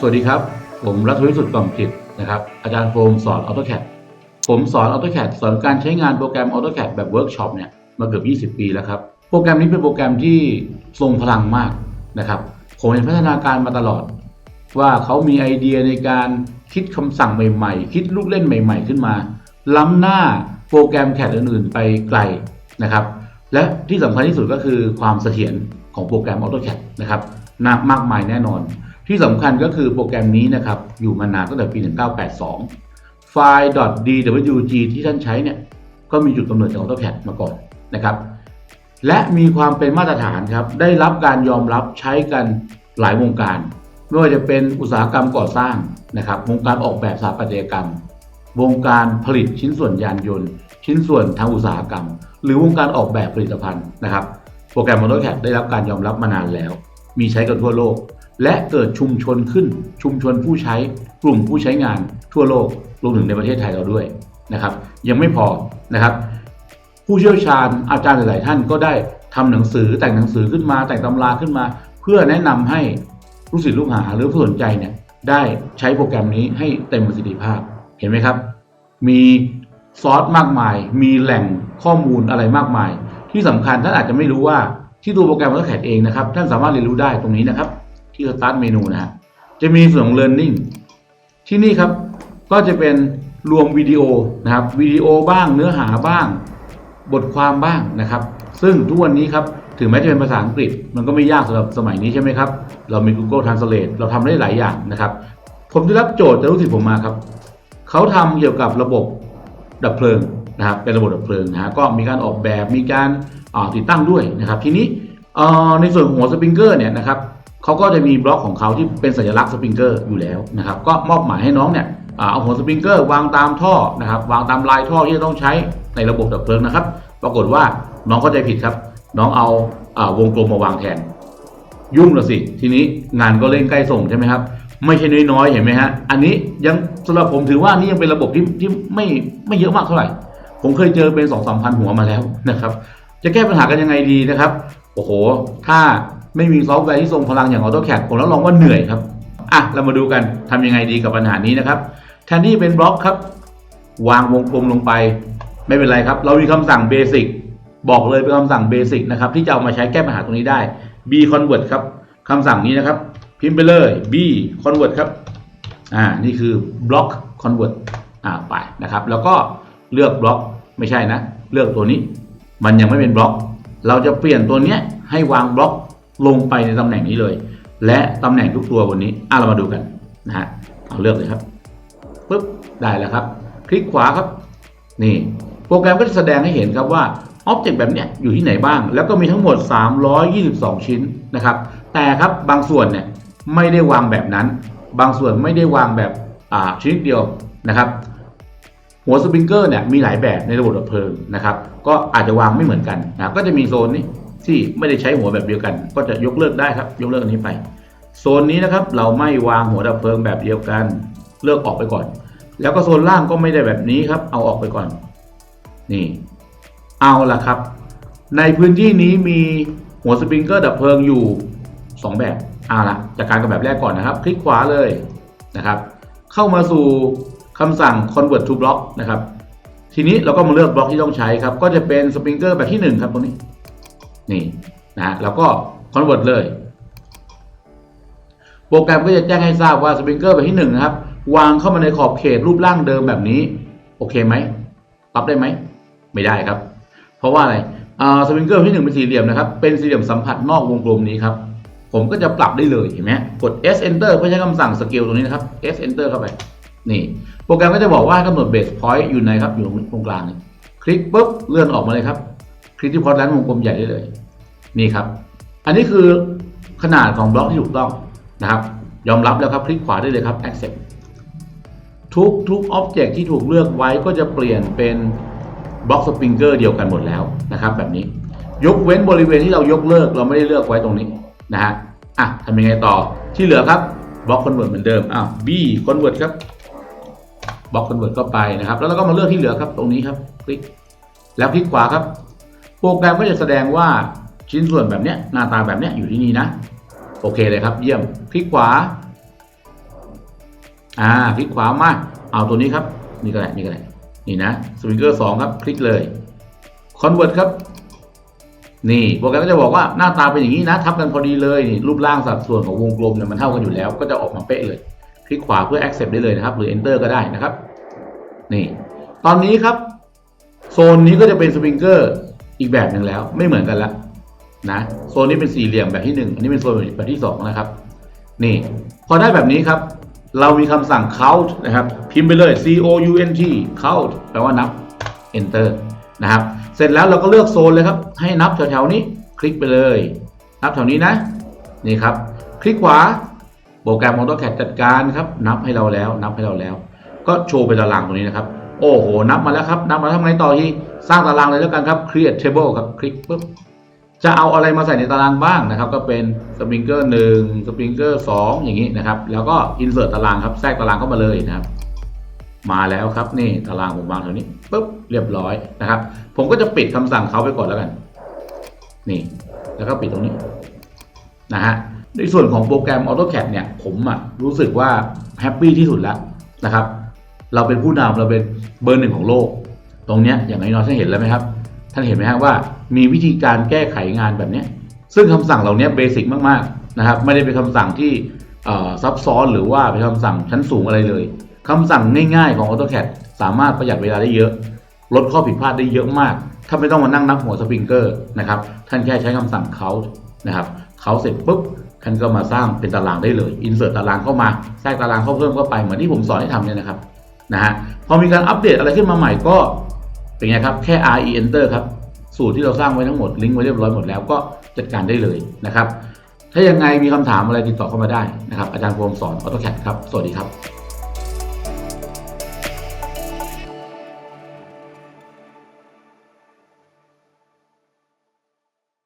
สวัสดีครับ ผมรัฐวิสุทธิ์กล่อมจิตนะครับ อาจารย์โฟมสอน AutoCAD ผมสอน AutoCAD สอนการใช้งานโปรแกรม AutoCAD แบบเวิร์กช็อปเนี่ยมาเกือบ 20 ปีแล้วครับ โปรแกรมนี้เป็นโปรแกรมที่ทรงพลังมากนะครับ ผมเห็นพัฒนาการมาตลอด ว่าเขามีไอเดียในการคิดคำสั่งใหม่ๆ คิดลูกเล่นใหม่ ๆ ขึ้นมา ล้ำหน้าโปรแกรมแคดอื่นๆ ไปไกลนะครับ และที่สำคัญที่สุดก็คือความเสถียรของโปรแกรม AutoCAD นะครับนามากมายแน่นอน ที่สำคัญก็คือโปรแกรมนี้นะครับ อยู่มานานตั้งแต่ปี 1982 ไฟล์ .dwg ที่ท่านใช้เนี่ย ก็มีจุดกำเนิดจาก AutoCAD มาก่อนนะครับ และมีความเป็นมาตรฐานครับ ได้รับการยอมรับใช้กันหลายวงการ ไม่ว่าจะเป็นอุตสาหกรรมก่อสร้างนะครับ วงการออกแบบสถาปัตยกรรม วงการผลิตชิ้นส่วนยานยนต์ ชิ้นส่วนทางอุตสาหกรรม หรือวงการออกแบบผลิตภัณฑ์นะครับ โปรแกรม AutoCAD ได้รับการยอมรับมานานแล้ว มีใช้กันทั่วโลก และเกิดชุมชนขึ้นชุมชนผู้ใช้กลุ่มผู้ใช้งานทั่วโลกรวมถึงในประเทศไทยเราด้วยนะครับ ยังไม่พอนะครับ ผู้เชี่ยวชาญอาจารย์หลาย ๆ ท่านก็ได้ทำหนังสือแต่งหนังสือขึ้นมา แต่งตำราขึ้นมา เพื่อแนะนำให้ลูกศิษย์ลูกหาหรือผู้สนใจเนี่ยได้ใช้โปรแกรมนี้ให้เต็มประสิทธิภาพเห็นไหมครับ มีซอสมากมาย มีแหล่งข้อมูลอะไรมากมาย ที่สำคัญท่านอาจจะไม่รู้ว่าที่ตัวโปรแกรม AutoCAD เองนะครับท่านสามารถเรียนรู้ได้ตรงนี้นะครับ ที่สตาร์ทเมนูนะฮะจะมีส่วนของ learning ที่นี่ครับก็จะเป็นรวมวิดีโอนะครับวิดีโอบ้างเนื้อหาบ้าง บทความบ้างนะครับ ซึ่งทุกวันนี้ครับถึงแม้จะเป็นภาษาอังกฤษ มันก็ไม่ยากสำหรับสมัยนี้ใช่ไหมครับ เรามี Google Translate เราทำได้หลายอย่างนะครับ ผมได้รับโจทย์จากลูกศิษย์ผมมาครับเขาทำเกี่ยวกับระบบดับเพลิงนะครับเป็นระบบดับเพลิงนะฮะก็มีการออกแบบมีการติดตั้งด้วยนะครับ ทีนี้ในส่วนของหัวสปริงเกอร์เนี่ยนะครับ เขาก็จะมีบล็อกของเขาที่เป็นสัญลักษณ์สปริงเกอร์อยู่แล้วนะครับ ก็มอบหมายให้น้องเนี่ยเอาหัวสปริงเกอร์วางตามท่อนะครับ วางตามลายท่อที่จะต้องใช้ในระบบดับเพลิงนะครับ ปรากฏว่าน้องเข้าใจผิดครับ น้องเอาอาวงกลมมาวางแทน ยุ่งละสิ ทีนี้งานก็เร่งใกล้ส่งใช่ไหมครับ ไม่ใช่น้อยๆเห็นไหมฮะ อันนี้ยังสำหรับผมถือว่านี่ยังเป็นระบบที่ที่ไม่ไม่เยอะมากเท่าไหร่ ผมเคยเจอเป็นสองสามพันหัวมาแล้วนะครับ จะแก้ปัญหากันยังไงดีนะครับ โอ้โห ถ้า ไม่มีซอฟต์แวร์ที่ทรงพลังอย่าง AutoCAD ผมรับรองว่าเหนื่อยครับ อะ เรามาดูกันทำยังไงดีกับปัญหานี้นะครับ แทนที่เป็นบล็อกครับ วางวงกลมลงไป ไม่เป็นไรครับ เรามีคำสั่งเบสิกบอกเลยเป็นคำสั่งเบสิกนะครับที่จะเอามาใช้แก้ปัญหาตรงนี้ได้ b convert ครับคำสั่งนี้นะครับ พิมพ์ไปเลย b convert ครับ อ่า นี่คือบล็อก convert อ่า ไปนะครับ แล้วก็เลือกบล็อกไม่ใช่นะ เลือกตัวนี้ มันยังไม่เป็นบล็อก เราจะเปลี่ยนตัวเนี้ยให้วางบล็อก ลงไปในตำแหน่งนี้เลย และตำแหน่งทุกตัวบนนี้อะเรามาดูกันนะฮะเอาเลือกเลยครับปุ๊บได้แล้วครับ คลิกขวาครับ นี่โปรแกรมก็จะแสดงให้เห็นครับว่าอ็อบเจกต์แบบนี้อยู่ที่ไหนบ้าง แล้วก็มีทั้งหมด 322 ชิ้นนะครับ แต่ครับบางส่วนเนี่ยไม่ได้วางแบบนั้น บางส่วนไม่ได้วางแบบอ่าชนิดเดียวนะครับ หัวสปริงเกอร์เนี่ยมีหลายแบบในระบบดับเพลิงนะครับ ก็อาจจะวางไม่เหมือนกันนะก็จะมีโซนนี้ ที่ไม่ได้ใช้หัวแบบเดียวกัน ก็จะยกเลิกได้ครับยกเลิกอันนี้ไปโซนนี้นะครับเราไม่วางหัวดับเพลิงแบบเดียวกัน เลิกออกไปก่อน แล้วก็โซนล่างก็ไม่ได้แบบนี้ครับ เอาออกไปก่อน นี่ เอาละครับ ในพื้นที่นี้มีหัวสปริงเกอร์ดับเพลิงอยู่ 2 แบบเอาละจากการกับแบบแรกก่อนนะครับ คลิกขวาเลยนะครับ เข้ามาสู่คำสั่ง convert to block นะครับ ทีนี้เราก็มาเลือกบล็อกที่ต้องใช้ครับ ก็จะเป็นสปริงเกอร์แบบที่1ครับตรงนี้ นี่นะฮะแล้วก็ convert เลย โปรแกรมก็จะแจ้งให้ทราบว่าสปริงเกอร์แบบที่1นะครับ วางเข้ามาในขอบเขตรูปร่างเดิมแบบนี้ โอเคไหมปรับได้ไหม ไม่ได้ครับ เพราะว่าอะไรอ่าสปริงเกอร์ที่หนึ่งเป็นสี่เหลี่ยมนะครับ เป็นสี่เหลี่ยมสัมผัสนอกวงกลมนี้ครับ ผมก็จะปรับได้เลยเห็นไหมกด S enter เพื่อใช้คำสั่งสเกลตรงนี้นะครับ S enter เข้าไป นี่ โปรแกรมก็จะบอกว่ากำหนดเบสพอยต์อยู่ไหนครับ อยู่ตรงกลางนี่ คลิกปุ๊บ เลื่อนออกมาเลยครับ คลิกที่พอร์ตแลนด์วงกลมใหญ่ได้เลย นี่ครับ อันนี้คือขนาดของบล็อกที่ถูกต้องนะครับ ยอมรับแล้วครับคลิกขวาได้เลยครับ accept ทุกทุกอ็อบเจกต์ที่ถูกเลือกไว้ก็จะเปลี่ยนเป็นบล็อกสปริงเกอร์เดียวกันหมดแล้วนะครับ แบบนี้ ยกเว้นบริเวณที่เรายกเลิกเราไม่ได้เลือกไว้ตรงนี้นะฮะอะทำยังไงต่อที่เหลือครับบล็อกคอนเวิร์ตเหมือนเดิมอ้าว B คอนเวิร์ตครับบล็อกคอนเวิร์ตเข้าไปนะครับ แล้วเราก็มาเลือกที่เหลือครับตรงนี้ครับ คลิก แล้วคลิกขวาครับ โปรแกรมก็จะแสดงว่าชิ้นส่วนแบบเนี้ยหน้าตาแบบเนี้ยอยู่ที่นี่นะ โอเคเลยครับ เยี่ยมคลิกขวา อ่าคลิกขวามาเอาตัวนี้ครับ นี่ก็ได้นี่ก็ได้นี่นะสปริงเกอร์สองครับ คลิกเลย Convert ครับนี่โปรแกรมก็จะบอกว่าหน้าตาเป็นอย่างนี้นะ ทับกันพอดีเลยนี่รูปร่างสัดส่วนของวงกลมเนี่ยมันเท่ากันอยู่แล้ว ก็จะออกมาเป๊ะเลย คลิกขวาเพื่อ accept ได้เลยนะครับ หรือ enter ก็ได้นะครับ นี่ ตอนนี้ครับ โซนนี้ก็จะเป็นสปริงเกอร์ อีกแบบหนึ่งแล้วไม่เหมือนกันแล้วนะโซนนี้เป็นสี่เหลี่ยมแบบที่หนึ่งอันนี้เป็นโซนแบบที่สองนะครับ นี่ พอได้แบบนี้ครับ เรามีคำสั่ง count นะครับ พิมพ์ไปเลย c o u n t count แปลว่านับ enter นะครับ เสร็จแล้วเราก็เลือกโซนเลยครับ ให้นับแถวๆนี้ คลิกไปเลย นับแถวนี้นะ นี่ครับ คลิกขวา โปรแกรม AutoCAD จัดการครับ นับให้เราแล้ว นับให้เราแล้ว ก็โชว์เป็นตารางตรงนี้นะครับ โอ้โห นับมาแล้วครับนับมาทำไงต่อทีสร้างตารางเลยแล้วกันครับ create table ครับคลิกปุ๊บจะเอาอะไรมาใส่ในตารางบ้างนะครับ ก็เป็นสปริงเกอร์หนึ่งสปริงเกอร์สองอย่างนี้นะครับ แล้วก็ insert ตารางครับแทรกตารางเข้ามาเลยนะครับ มาแล้วครับนี่ตารางผมวางแถวนี้ปุ๊บเรียบร้อยนะครับ ผมก็จะปิดคำสั่งเขาไปก่อนแล้วกัน นี่ แล้วก็ปิดตรงนี้นะฮะในส่วนของโปรแกรม AutoCAD เนี่ย ผมอะรู้สึกว่าแฮปปี้ที่สุดแล้วนะครับ เราเป็นผู้นำเราเป็นเบอร์หนึ่งของโลก ตรงเนี้ยอย่างน้อยๆท่านเห็นแล้วไหมครับ ท่านเห็นไหมฮะว่ามีวิธีการแก้ไขงานแบบนี้ซึ่งคำสั่งเหล่านี้เบสิกมากๆนะครับ ไม่ได้เป็นคำสั่งที่ซับซ้อนหรือว่าเป็นคำสั่งชั้นสูงอะไรเลยคำสั่งง่ายๆของ AutoCAD สามารถประหยัดเวลาได้เยอะ ลดข้อผิดพลาดได้เยอะมาก ถ้าไม่ต้องมานั่งนับหัวสปริงเกอร์นะครับท่านแค่ใช้คำสั่งเขานะครับเขาเสร็จปุ๊บท่านก็มาสร้างเป็นตารางได้เลยอินเสิร์ตตารางเข้ามาแทรกตารางเข้าเพิ่มเข้าไปเหมือนที่ผมสอนให้ทำเนี่ยนะครับ นะฮะพอมีการอัปเดตอะไรขึ้นมาใหม่ก็เป็นไงครับแค่ re enter ครับสูตรที่เราสร้างไว้ทั้งหมดลิงก์ไว้เรียบร้อยหมดแล้วก็จัดการได้เลยนะครับ ถ้ายังไงมีคำถามอะไรติดต่อเข้ามาได้นะครับอาจารย์พรมสอนออโตแคดครับ สวัสดีครับ